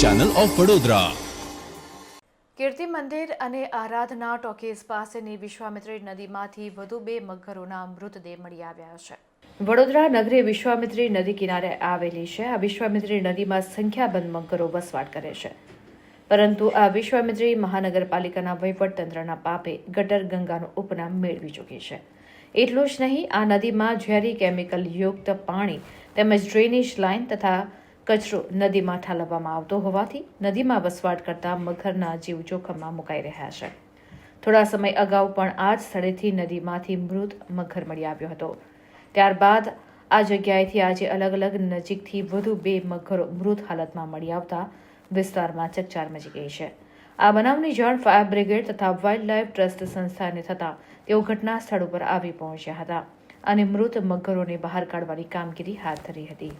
Channel of Vadodara Kirti Mandir અને આરાધના talkies પાસેની વિશ્વામિત્રી નદીમાંથી વધુ બે મગરોના મૃતદેહ મળી આવ્યા છે. વડોદરા નગરી વિશ્વામિત્રી નદી કિનારે આવેલી છે. આ વિશ્વામિત્રી નદીમાં સંખ્યાબંધ મગરો વસવાટ કરે છે. પરંતુ આ વિશ્વામિત્રી મહાનગરપાલિકાના વહીવટતંત્રના પાપે ગટર ગંગાનું ઉપનામ મેળવી ચૂકી છે. એટલું જ નહીં, આ નદીમાં ઝેરી કેમિકલ યુક્ત પાણી તેમજ ડ્રેનેજ લાઇન તથા કચરો નદીમાં ઠાલવવામાં આવતો હોવાથી નદીમાં વસવાટ કરતા મગરના જીવ જોખમમાં મુકાઈ રહ્યા છે. થોડા સમય અગાઉ પણ આ જ સ્થળેથી નદીમાંથી મૃત મગર મળી આવ્યો હતો. ત્યારબાદ આ જગ્યાએથી આજે અલગ અલગ નજીકથી વધુ બે મગરો મૃત હાલતમાં મળી આવતા વિસ્તારમાં ચકચાર મચી ગઈ છે. આ બનાવની જાણ ફાયર બ્રિગેડ તથા વાઇલ્ડ લાઇફ ટ્રસ્ટ સંસ્થાને થતાં તેઓ ઘટના સ્થળ ઉપર આવી પહોંચ્યા હતા અને મૃત મગરોને બહાર કાઢવાની કામગીરી હાથ ધરી હતી.